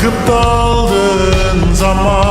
Kalkıp daldığın zaman